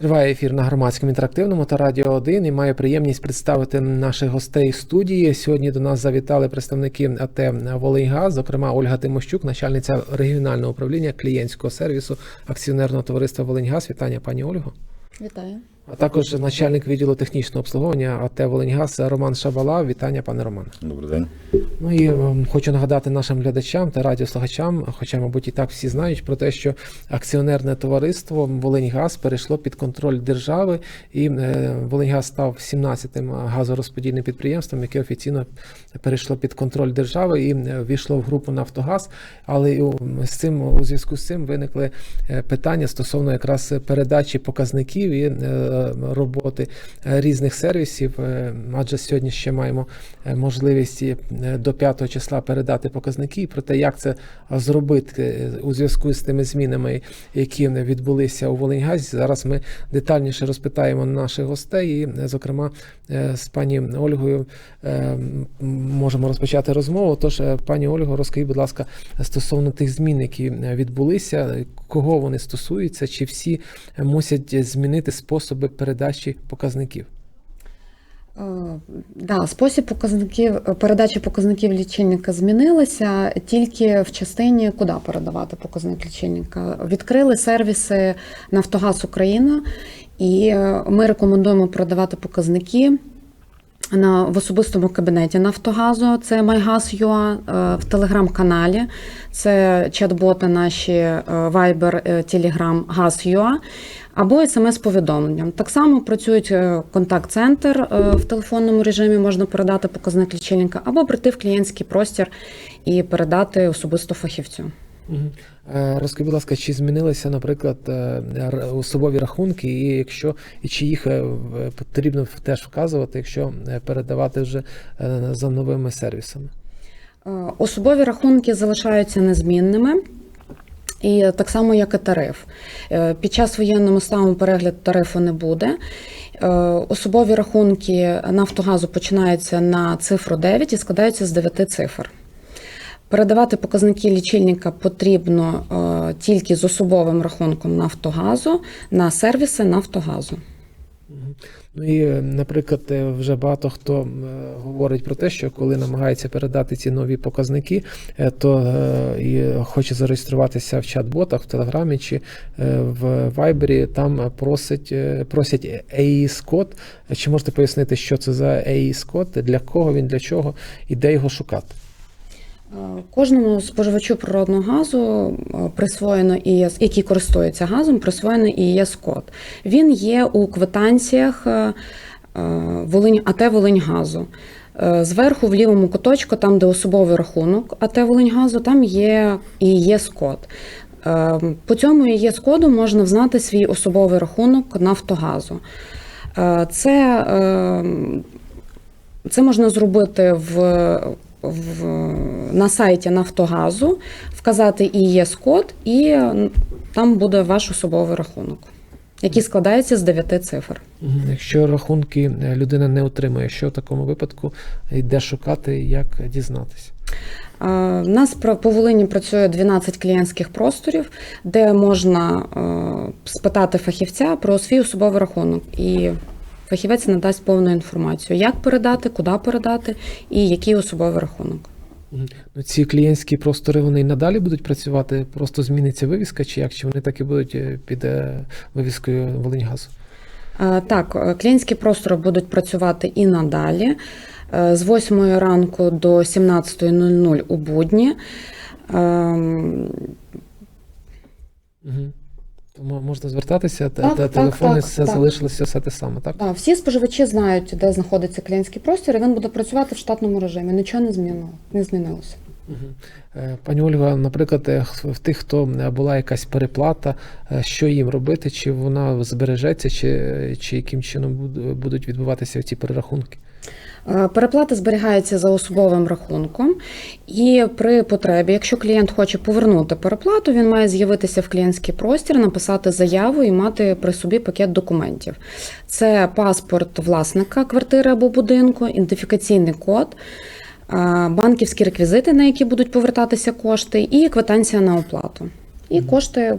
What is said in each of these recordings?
Триває ефір на громадському інтерактивному та радіо 1 і маю приємність представити наших гостей студії. Сьогодні до нас завітали представники АТ Волиньгаз, зокрема Ольга Тимощук, начальниця регіонального управління клієнтського сервісу акціонерного товариства Волиньгаз. Вітання, пані Ольго. Вітаю. А також начальник відділу технічного обслуговування АТ Волиньгаз Роман Шабала. Вітання, пане Романе. Добрий день. Ну і ем, хочу нагадати нашим глядачам та радіослухачам, хоча, мабуть, і так всі знають про те, що акціонерне товариство Волиньгаз перейшло під контроль держави, і е, Волиньгаз став 17-тим газорозподільним підприємством, яке офіційно перейшло під контроль держави і е, війшло в групу Нафтогаз. Але з цим у зв'язку з цим виникли е, питання стосовно якраз передачі показників і е, роботи е, різних сервісів. е, Адже сьогодні ще маємо е, можливість е, до 5 числа передати показники. Про те, як це зробити е, у зв'язку з тими змінами, які відбулися у Волиньгазі. Зараз ми детальніше розпитаємо наших гостей, і, е, зокрема, е, з пані Ольгою е, можемо розпочати розмову. Тож, е, пані Ольго, розкажіть, будь ласка, стосовно тих змін, які е, відбулися, кого вони стосуються, чи всі е, мусять змінити способи передачі показників? Е, Да, спосіб показників передачі показників лічильника змінилися тільки в частині, куди передавати показник лічильника. Відкрили сервіси Нафтогаз Україна, і е, ми рекомендуємо передавати показники. На в особистому кабінеті Нафтогазу це MyGaz.ua, е, в телеграм-каналі це чат-боти наші Viber, Telegram, Gaz.ua або смс-повідомленням. Так само працюють е, контакт-центр е, в телефонному режимі, можна передати показник лічильника, або прийти в клієнтський простір і передати особисто фахівцю. Е, Розкажіть, будь ласка, чи змінилися, наприклад, особові рахунки, і якщо і чи їх потрібно теж вказувати, якщо передавати вже за новими сервісами? Особові рахунки залишаються незмінними. І так само, як і тариф. Е, Під час воєнного стану перегляд тарифу не буде. Е, Особові рахунки Нафтогазу починаються на цифру 9 і складаються з 9 цифр. Передавати показники лічильника потрібно е, тільки з особовим рахунком Нафтогазу на сервіси Нафтогазу. Ну і, е, наприклад, е, вже багато хто е, говорить про те, що коли намагається передати ці нові показники, то і хоче зареєструватися в чат-ботах, в Телеграмі чи в Вайбері, там просить, просять AES-код. Чи можете пояснити, що це за AES-код, для кого він, для чого і де його шукати? Е, Кожному споживачу природного газу е, присвоєно ІС, який користується газом, присвоєно ІС-код. Він є у квитанціях е, Волинь, АТ Волиньгазу. Зверху в лівому куточку, там, де особовий рахунок АТ Волиньгазу, там є ІС-код. Е, По цьому ІС-коду можна взнати свій особовий рахунок Нафтогазу. Це це можна зробити в, в, на сайті Нафтогазу, вказати ІЄС-код, і там буде ваш особовий рахунок, який складається з 9 цифр. Якщо рахунки е, людина не отримує, що в такому випадку йде шукати, як дізнатися? У нас по Волині працює 12 клієнтських просторів, де можна е, спитати фахівця про свій особовий рахунок. І фахівець надасть повну інформацію, як передати, куди передати і який особовий рахунок. Ну, ці клієнтські простори вони й надалі будуть працювати, просто зміниться вивіска, чи як? Чи вони так і будуть е, під е, вивіскою Волиньгазу? Е, Так, клієнтські простори будуть працювати і надалі з 8 ранку до 17.00 у будні. Угу. Можна звертатися, та, Так, та так, телефони так, все так. залишилося все те саме, так? Так, Всі споживачі знають, де знаходиться клієнтський простір, і він буде працювати в штатному режимі. Нічого не змінило, не змінилося. Е, Пані Ольга, наприклад, е, в тих, хто е, була якась переплата, що їм робити, чи вона збережеться, чи, чи яким чином будуть відбуватися ці перерахунки? Переплата зберігається за особовим рахунком, і при потребі, якщо клієнт хоче повернути переплату, він має з'явитися в клієнтський простір, написати заяву і мати при собі пакет документів. Це паспорт власника квартири або будинку, ідентифікаційний код. А, банківські реквізити, на які будуть повертатися кошти, і квитанція на оплату. І кошти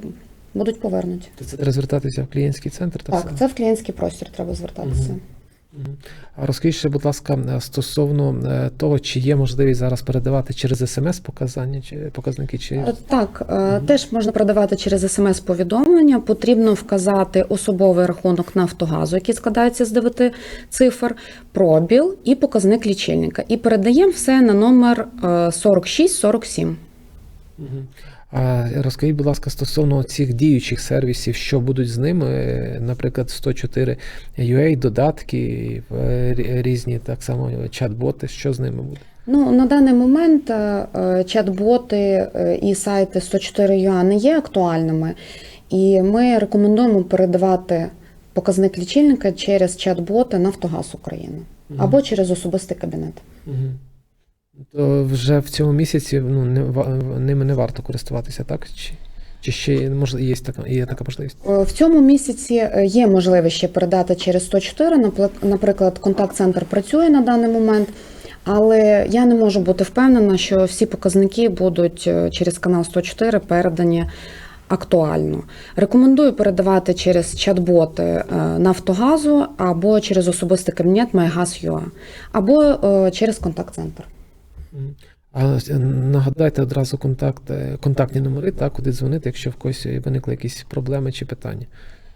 будуть повернуті. Це треба звертатися в клієнтський центр? та Так, все? це в клієнтський простір треба звертатися. Мгм. Розкажіть будь ласка, е, стосовно е, того, чи є можливість зараз передавати через смс показання чи показники, чи Е, Так, е, теж можна продавати через смс-повідомлення. Потрібно вказати особовий рахунок Нафтогазу, який складається з 9 цифр, пробіл і показник лічильника. І передаємо все на номер е, 4647. Мгм. Розкажіть, будь ласка, стосовно цих діючих сервісів, що будуть з ними, Е, наприклад, 104 UA, додатки, різні так само чат-боти, що з ними буде? Ну, на даний момент е, чат-боти е, і сайти 104 UA не є актуальними, і ми рекомендуємо передавати показник лічильника через чат-боти Нафтогаз України або через особистий кабінет. Мгм. То вже в цьому місяці ну, не, ними не варто користуватися, так? Чи, чи ще може, є, така, є така можливість? Е, В цьому місяці е, є можливість ще передати через 104. Наприклад, контакт-центр працює на даний момент, але я не можу бути впевнена, що всі показники будуть е, через канал 104 передані актуально. Рекомендую передавати через чат-боти Нафтогазу або через особистий кабінет MyGaz.ua, або через контакт-центр. А е, нагадайте одразу контакт, е, контактні номери, так, куди дзвонити, якщо в когось виникли якісь проблеми чи питання.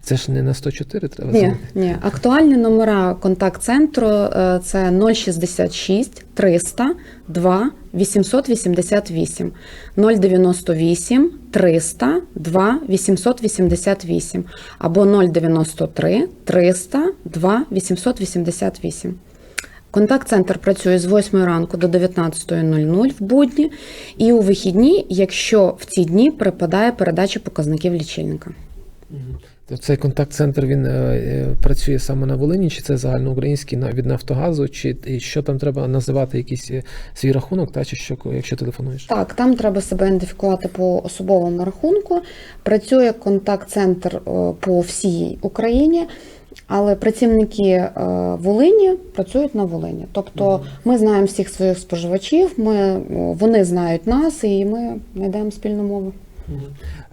Це ж не на 104 треба Ні, дзвонити? ні. Актуальні номера контакт-центру е, це 066 300 2 888, 098 300 2 888 або 093 300 2 888. Контакт-центр працює з 8 ранку до 19.00 в будні і у вихідні, якщо в ці дні припадає передача показників лічильника. То цей контакт-центр він е, е, працює саме на Волині, чи це загальноукраїнський на- від Нафтогазу, чи що там треба називати якийсь е, свій рахунок, та, чи що, якщо телефонуєш? Так, там треба себе ідентифікувати по особовому рахунку. Працює контакт-центр по всій Україні, але працівники е, Волині працюють на Волині. Тобто ми знаємо всіх своїх споживачів, ми, е, вони знають нас і ми знайдемо спільну мову.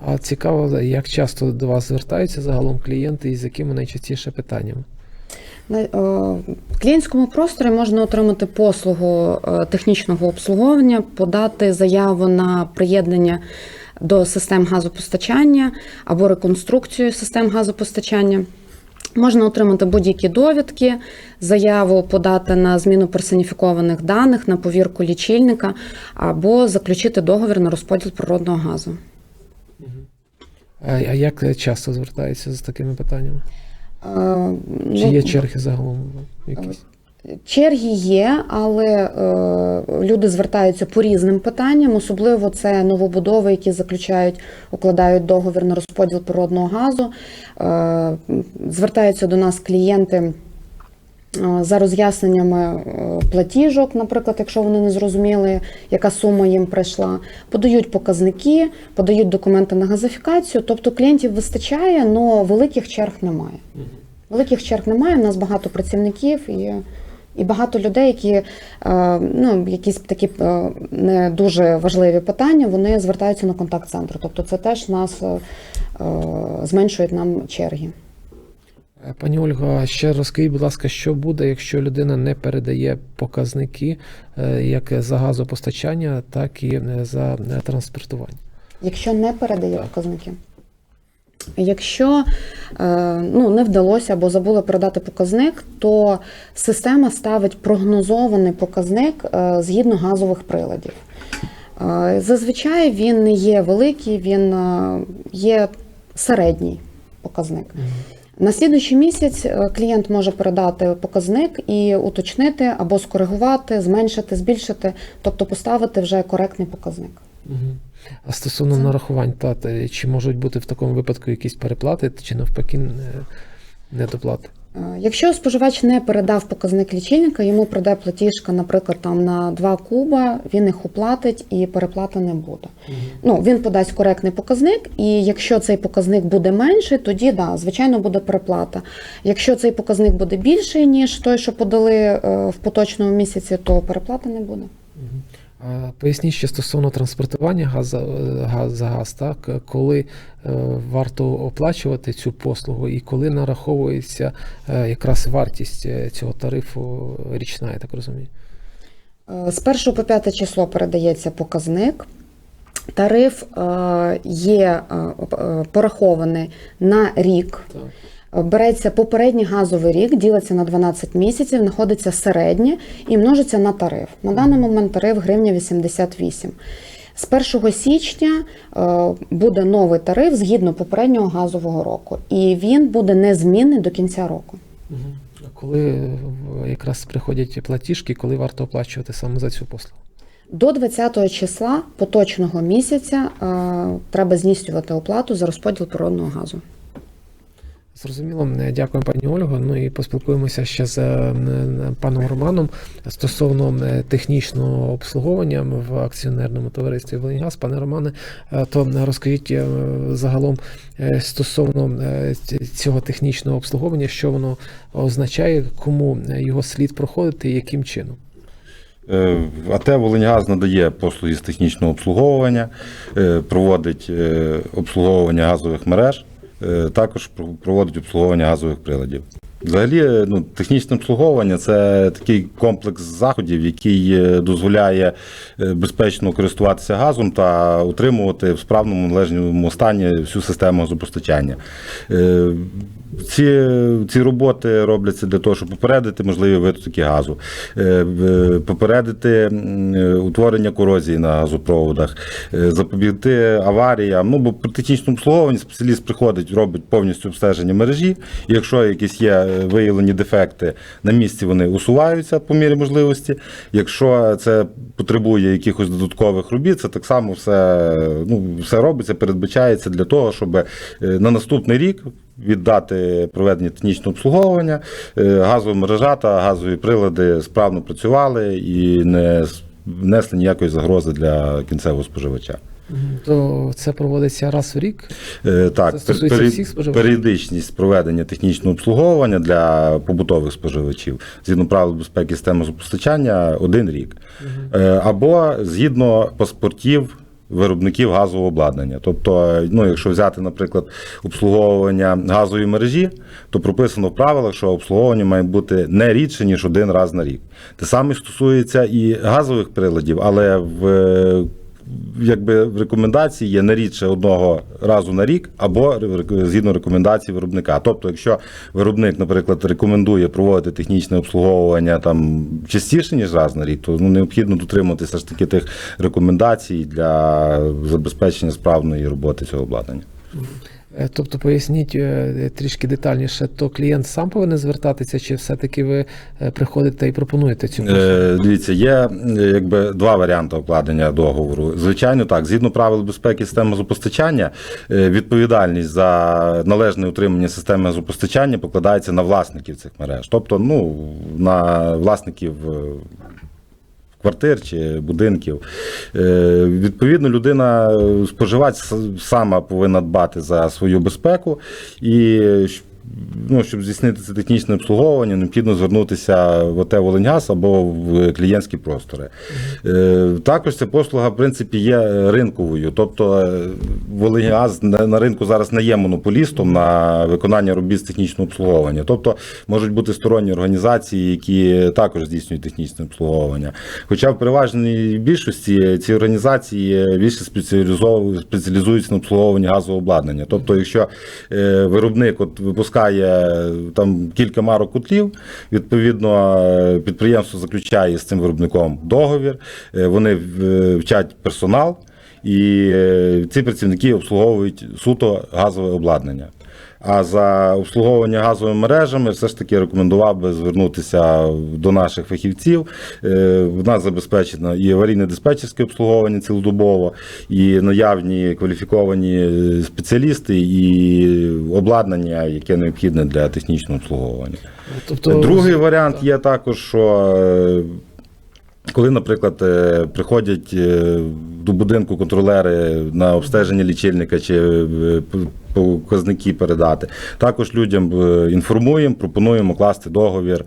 А цікаво, як часто до вас звертаються загалом клієнти і з якими найчастіше питаннями? На е, в клієнтському просторі можна отримати послугу технічного обслуговування, подати заяву на приєднання до систем газопостачання або реконструкцію систем газопостачання. Можна отримати будь-які довідки, заяву подати на зміну персоніфікованих даних, на повірку лічильника або заключити договір на розподіл природного газу. А, як часто звертаються з такими питаннями? Е, Чи ну, є черги загалом якісь? Черги є, але е, люди звертаються по різним питанням, особливо це новобудови, які заключають, укладають договір на розподіл природного газу. Е, звертаються до нас клієнти е, за роз'ясненнями е, платіжок, наприклад, якщо вони не зрозуміли, яка сума їм прийшла, подають показники, подають документи на газифікацію. Тобто клієнтів вистачає, але великих черг немає. Великих черг немає. У нас багато працівників і, і багато людей, які е, ну, якісь такі е, не дуже важливі питання, вони звертаються на контакт-центр. Тобто це теж нас е, зменшує нам черги. Пані Ольго, ще розкажіть, будь ласка, що буде, якщо людина не передає показники як за газопостачання, так і за транспортування? Якщо не передає Так. показники. Якщо е, ну, не вдалося або забули передати показник, то система ставить прогнозований показник е, згідно газових приладів. Е, Зазвичай він не є великий, він є середній показник. На слідуючий місяць клієнт може передати показник і уточнити або скоригувати, зменшити, збільшити, тобто поставити вже коректний показник. А стосовно Це- нарахувань, та, чи можуть бути в такому випадку якісь переплати, чи навпаки недоплати? Е, Якщо споживач не передав показник лічильника, йому прийде платіжка, наприклад, там на 2 куба, він їх оплатить і переплати не буде. Ну, він подасть коректний показник, і якщо цей показник буде менший, тоді да, звичайно буде переплата. Якщо цей показник буде більший, ніж той, що подали е, в поточному місяці, то переплати не буде. А Поясніть ще стосовно транспортування газа, е, газ, за газ, так? коли е, варто оплачувати цю послугу і коли нараховується е, якраз вартість цього тарифу річна, я так розумію. З 1 по 5 число передається показник. Тариф є порахований на рік. Так. Береться попередній газовий рік, ділиться на 12 місяців, знаходиться середнє і множиться на тариф. На даний момент тариф гривня 88. З 1 січня е, буде новий тариф згідно попереднього газового року, і він буде незмінний до кінця року. А Коли якраз приходять платіжки, коли варто оплачувати саме за цю послугу? До 20 числа поточного місяця е, треба здійснювати оплату за розподіл природного газу. Зрозуміло, Е, дякую, пані Ольго. Ну і поспілкуємося ще з е, паном Романом стосовно е, технічного обслуговування в акціонерному товаристві Волиньгаз. Пане Романе, е, то розкажіть загалом стосовно цього технічного обслуговування, що воно означає, кому його слід проходити і яким чином. АТ Волиньгаз надає послуги з технічного обслуговування, проводить обслуговування газових мереж, також про- проводить обслуговування газових приладів. Взагалі, ну, технічне обслуговування це такий комплекс заходів, який е, дозволяє е, безпечно користуватися газом та утримувати в справному належному стані всю систему газопостачання. Е, Ці, ці роботи робляться для того, щоб попередити можливі витоки газу, попередити утворення корозії на газопроводах, запобігти аваріям. Ну, бо при технічному обслуговуванні спеціаліст приходить, робить повністю обстеження мережі. Якщо якісь є виявлені дефекти, на місці вони усуваються по мірі можливості. Якщо це потребує якихось додаткових робіт, це так само все, ну, все робиться, передбачається для того, щоб е, на наступний рік віддати проведення технічного обслуговування, е, газова мережа та газові прилади справно працювали і не с- несли ніякої загрози для кінцевого споживача. То це проводиться раз в рік. Е, Так, Це стосується пері- всіх споживачів? періодичність проведення технічного обслуговування для побутових споживачів згідно правил безпеки системи постачання один рік. Е, Або згідно паспортів. Виробників газового обладнання. Тобто, ну, якщо взяти, наприклад, обслуговування газової мережі, то прописано в правилах, що обслуговування має бути не рідше, ніж один раз на рік. Те саме стосується і газових приладів, але в якби в рекомендації є не рідше одного разу на рік або згідно рекомендацій виробника. Тобто, якщо виробник, наприклад, рекомендує проводити технічне обслуговування там частіше ніж раз на рік, то ну необхідно дотримуватися ж таки тих рекомендацій для забезпечення справної роботи цього обладнання. Е, Тобто, поясніть е, трішки детальніше, то клієнт сам повинен звертатися, чи все-таки ви е, приходите і пропонуєте цю послугу? Е, Дивіться, є е, якби два варіанти укладення договору. Звичайно, так, згідно правил безпеки системи газопостачання, е, відповідальність за належне утримання системи газопостачання покладається на власників цих мереж, тобто ну, на власників. Квартир чи будинків. Е, Відповідно, людина, е, споживач сама повинна дбати за свою безпеку і ну, щоб здійснити це технічне обслуговування, необхідно звернутися в ОТ Волиньгаз або в клієнтські простори. Е, Також ця послуга, в принципі, є ринковою. Тобто е, Волиньгаз на ринку зараз не є монополістом на виконання робіт з технічного обслуговування. Тобто можуть бути сторонні організації, які також здійснюють технічне обслуговування. Хоча в переважній більшості ці організації більше спеціалізуються на обслуговуванні газового обладнання. Тобто, якщо е, виробник от випускає е, там кілька марок котлів, відповідно е, підприємство заключає з цим виробником договір, е, вони вчать персонал. І е, ці працівники обслуговують суто газове обладнання. А за обслуговування газовими мережами все ж таки рекомендував би звернутися до наших фахівців. Е, В нас забезпечено і аварійне диспетчерське обслуговування цілодобово, і наявні кваліфіковані спеціалісти, і обладнання, яке необхідне для технічного обслуговування. Тобто, Другий варіант є також, що е, коли, наприклад, е, приходять е, до будинку контролери на обстеження лічильника чи е, показники передати. Також людям е, інформуємо, пропонуємо класти договір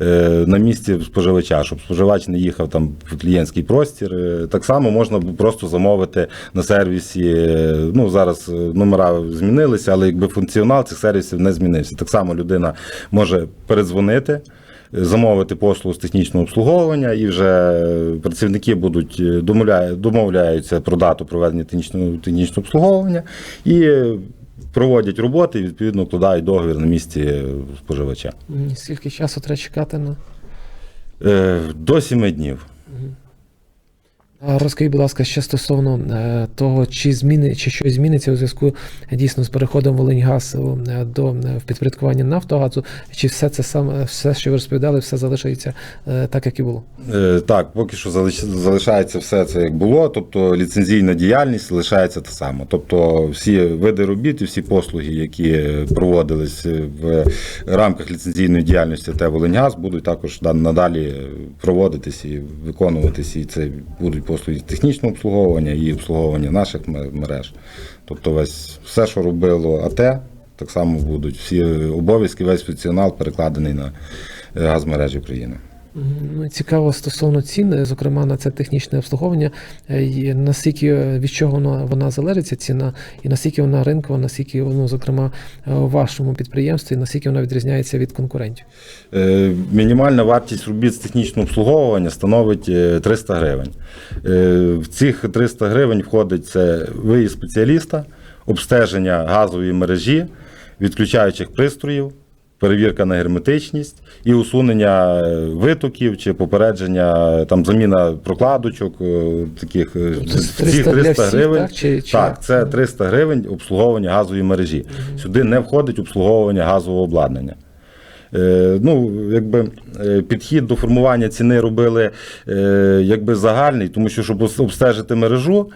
е, на місці споживача, щоб споживач не їхав там в клієнтський простір. Так само можна просто замовити на сервісі. Ну зараз номера змінилися, але якби функціонал цих сервісів не змінився. Так само людина може передзвонити. Замовити послугу з технічного обслуговування, і вже працівники будуть е, домовляю- домовляються про дату проведення технічного технічного обслуговування і проводять роботи і відповідно вкладають договір на місці е, споживача. Скільки часу треба чекати на. Е, До сіми днів. А Розкажіть, будь ласка, ще стосовно е, того, чи зміни, чи щось зміниться у зв'язку е, дійсно з переходом Волиньгаз е, до е, в підпорядкування Нафтогазу, чи все це саме, все, що ви розповідали, все залишається е, так, як і було? Е, Так, поки що залиш- залишається все це як було, тобто ліцензійна діяльність залишається та сама. Тобто всі види робіт і всі послуги, які проводились в рамках ліцензійної діяльності ТЕ «Волиньгаз», будуть також да- надалі проводитись і виконуватись. І це будуть послуги технічного обслуговування і обслуговування наших мереж. Тобто весь все, що робило АТ, так само будуть всі обов'язки, весь функціонал перекладений на е, газмережі України. Ну, цікаво стосовно цін, зокрема на це технічне обслуговування, е, наскільки е, від чого вона, вона залежить, ціна, і наскільки вона ринкова, наскільки ну, зокрема е, у вашому підприємстві, наскільки вона відрізняється від конкурентів. Мінімальна вартість робіт з технічного обслуговування становить е, 300 гривень. В цих 300 гривень входить це виїзд спеціаліста, обстеження газової мережі, відключаючих пристроїв, перевірка на герметичність і усунення е, витоків чи попередження, там заміна прокладочок, е, таких е, Це 300 для всіх, так? Чи, чи так, це 300 гривень обслуговування газової мережі. Сюди не входить обслуговування газового обладнання. Ну, якби підхід до формування ціни робили якби загальний, тому що щоб обстежити мережу,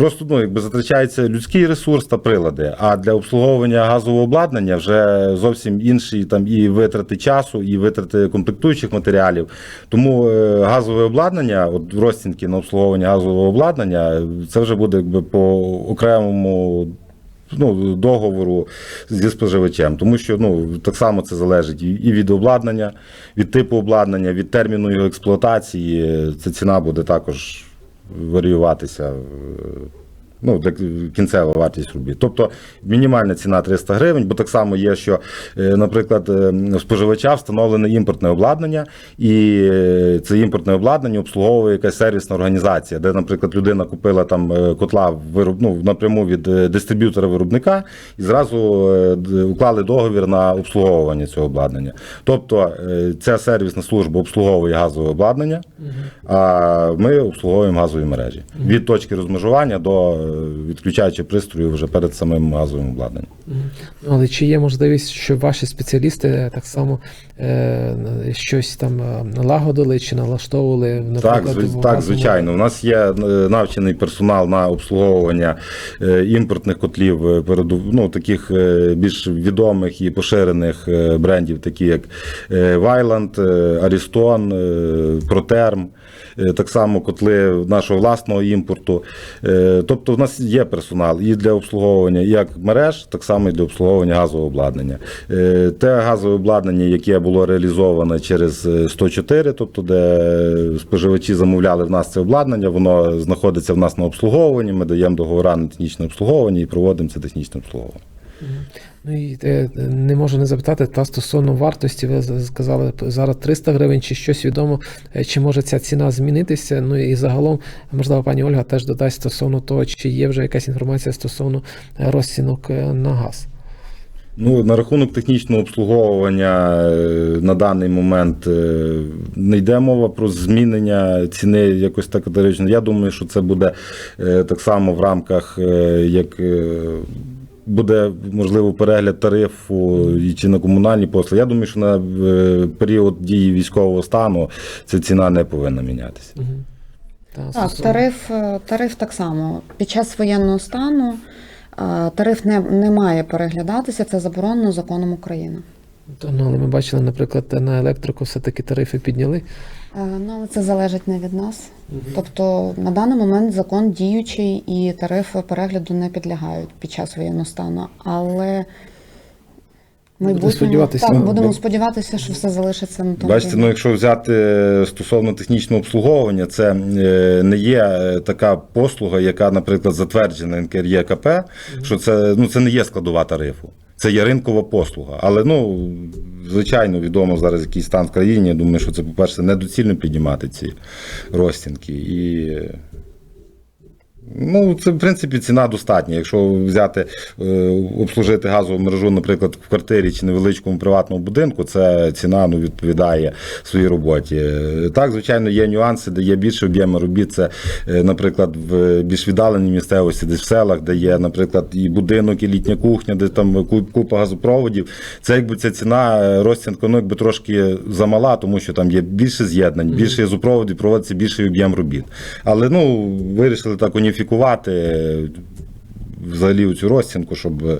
просто ну, якби затрачається людський ресурс та прилади. А для обслуговування газового обладнання вже зовсім інші там і витрати часу, і витрати комплектуючих матеріалів. Тому е, газове обладнання, от розцінки на обслуговування газового обладнання, це вже буде якби по окремому ну, договору зі споживачем, тому що ну, так само це залежить і від обладнання, від типу обладнання, від терміну його експлуатації. Ця ціна буде також варіюватися. Ну, для кінцева вартість робіт. Тобто мінімальна ціна 300 гривень, бо так само є, що, е, наприклад, е, споживача встановлене імпортне обладнання, і е, це імпортне обладнання обслуговує якась сервісна організація, де, наприклад, людина купила там котла вироб, ну, напряму від е, дистриб'ютора виробника і зразу уклали договір на обслуговування цього обладнання. Тобто ця сервісна служба обслуговує газове обладнання, а ми обслуговуємо газові мережі від точки розмежування до відключаючи пристрою вже перед самим газовим обладнанням. Але чи є можливість, що ваші спеціалісти так само е, щось там е, налагодили чи налаштовували Так, зв- так, звичайно. У нас є е, навчений персонал на обслуговування е, імпортних котлів, е, ну, таких е, більш відомих і поширених е, брендів, такі як е, Вайланд, е, Арістон, е, Протерм. е, Так само котли нашого власного імпорту. Е, Тобто, нас є персонал і для обслуговування як мереж, так само і для обслуговування газового обладнання. Е, Те газове обладнання, яке було реалізоване через е, 104, тобто де споживачі замовляли в нас це обладнання, воно знаходиться в нас на обслуговуванні. Ми даємо договора на технічне обслуговування і проводимо це технічне обслуговування. Ну і е, не можу не запитати та стосовно вартості. Ви сказали зараз 300 гривень, чи щось відомо, е, чи може ця ціна змінитися? Ну і загалом, можливо, пані Ольга теж додасть стосовно того, чи є вже якась інформація стосовно е, розцінок на газ. Ну, на рахунок технічного обслуговування на даний момент не йде мова про змінення ціни якось так категорично. Я думаю, що це буде так само в рамках, як буде можливо перегляд тарифу і чи на комунальні послуги. Я думаю, що на е, період дії військового стану ця ціна не повинна мінятися. Та, Так, тариф, е, тариф так само. Під час воєнного стану е, тариф не, не має переглядатися, це заборонено законом України. Ну, але ми бачили, наприклад, на електрику все-таки тарифи підняли. Е, Ну, це залежить не від нас. Тобто на даний момент закон діючий і тарифи перегляду не підлягають під час воєнного стану. Але в майбутньому сподіватися. так, Ну, будемо бо- сподіватися, що все залишиться на тому. Бачите, ну якщо взяти е, стосовно технічного обслуговування, це е, не є така послуга, яка, наприклад, затверджена НКРЄКП, що це, ну, це не є складова тарифу. Це є ринкова послуга. Але ну, звичайно, відомо зараз який стан в країні. Я думаю, що це, по-перше, недоцільно піднімати ці розцінки. І Ну, це в принципі ціна достатня. Якщо взяти, е, обслужити газову мережу, наприклад, в квартирі чи невеличкому приватному будинку, це ціна ну, відповідає своїй роботі. Е, Так, звичайно, є нюанси, де є більше об'єми робіт. Це, е, наприклад, в більш віддаленій місцевості, десь в селах, де є, наприклад, і будинок, і літня кухня, де там купа газопроводів. Це якби ця ціна е, розцінка ну, якби трошки замала, тому що там є більше з'єднань, більше газопроводів, проводиться більший об'єм робіт. Але ну, вирішили так уніфікувати е, взагалі цю розцінку, щоб е,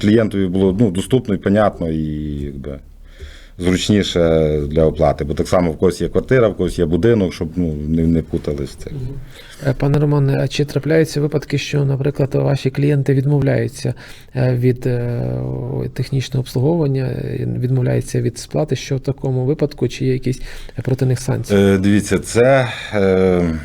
клієнтові було ну, доступно і понятно, і якби. Зручніше для оплати, бо так само в когось є квартира, в когось є будинок, щоб ну, не, не путались цих. Е, Пане Романе, а чи трапляються випадки, що, наприклад, ваші клієнти відмовляються від технічного обслуговування, відмовляються від сплати? Що в такому випадку, чи є якісь проти них санкції? Дивіться, це е,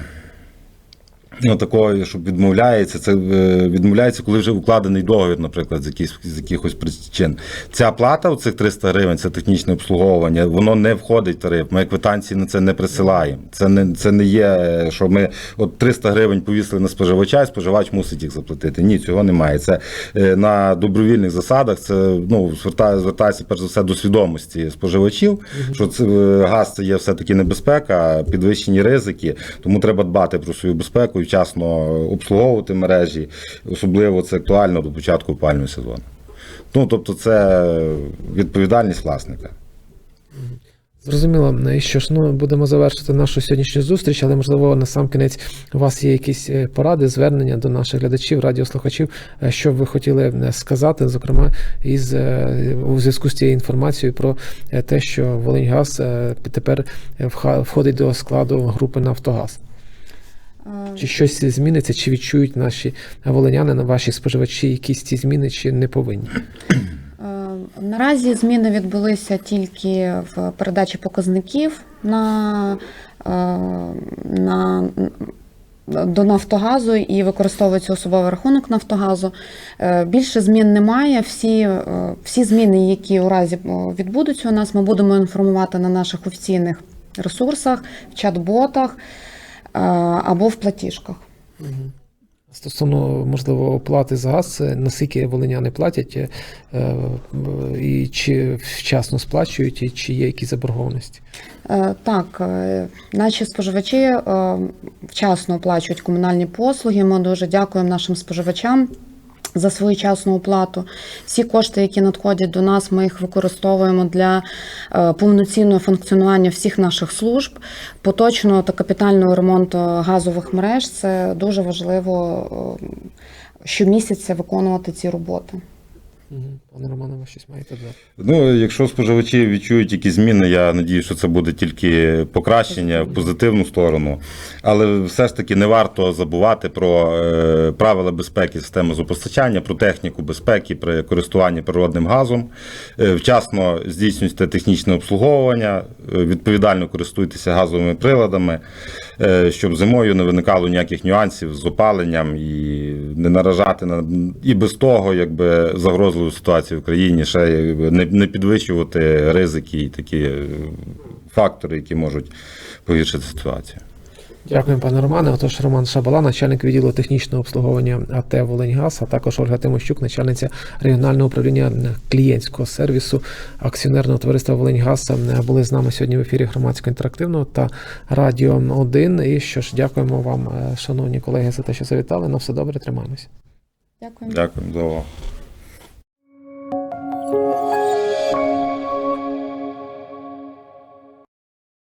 ну, такого, щоб відмовляється, це е, відмовляється, коли вже укладений договір, наприклад, з, якісь, з якихось причин. Ця плата, оцих 300 гривень, це технічне обслуговування, воно не входить в тариф. Ми квитанції на це не присилаємо. Це не, це не є, що ми от 300 гривень повісили на споживача, і споживач мусить їх заплатити. Ні, цього немає. Це е, на добровільних засадах. Це ну, звертає, звертається перш за все до свідомості споживачів, що це е, газ це є все-таки небезпека, підвищені ризики, тому треба дбати про свою безпеку вчасно обслуговувати мережі. Особливо це актуально до початку опального сезону. Ну, тобто, це відповідальність власника. Зрозуміло, і що ж ну будемо завершити нашу сьогоднішню зустріч, але можливо на сам кінець у вас є якісь е, поради, звернення до наших глядачів, радіослухачів, е, що б ви хотіли е, сказати, зокрема, із у зв'язку з цією інформацією про те, що Волиньгаз тепер входить до складу групи Нафтогаз. Чи щось зміниться, чи відчують наші волиняни, на ваші споживачі якісь ці зміни, чи не повинні? Е, Наразі зміни відбулися тільки в передачі показників на, е, на до Нафтогазу і використовується особовий рахунок Нафтогазу. Е, Більше змін немає. Всі, всі зміни, які у разі відбудуться у нас, ми будемо інформувати на наших офіційних ресурсах, в чат-ботах або в платіжках. Стосовно можливо оплати за газ, наскільки волиняни платять, е, е, і чи вчасно сплачують, і чи є якісь заборгованості? Е, Так, е, наші споживачі е, вчасно оплачують комунальні послуги. Ми дуже дякуємо нашим споживачам. За своєчасну оплату всі кошти, які надходять до нас, ми їх використовуємо для е, повноцінного функціонування всіх наших служб, поточного та капітального ремонту газових мереж. Це дуже важливо е, щомісяця виконувати ці роботи. Пане Романе, ви щось маєте додати? Ну, якщо споживачі відчують якісь зміни, я надію, що це буде тільки покращення в позитивну сторону. Але все ж таки не варто забувати про е, правила безпеки системи зопостачання, про техніку безпеки при користуванні природним газом. Е, вчасно здійснюйте технічне обслуговування, е, відповідально користуйтеся газовими приладами, е, щоб зимою не виникало ніяких нюансів з опаленням і не наражати на і без того, якби загрозливу ситуацію в країні, ще не, не підвищувати ризики і такі е, фактори, які можуть погіршити ситуацію. Дякую, пане Романе. Отож, Роман Шабала, начальник відділу технічного обслуговування АТ Волиньгаз, а також Ольга Тимощук, начальниця регіонального управління клієнтського сервісу акціонерного товариства Волиньгаз, були з нами сьогодні в ефірі громадського інтерактивного та Радіо 1. І що ж, дякуємо вам, е, шановні колеги, за те, що завітали. На все добре, тримаємось. Дякую. Дякую за увагу.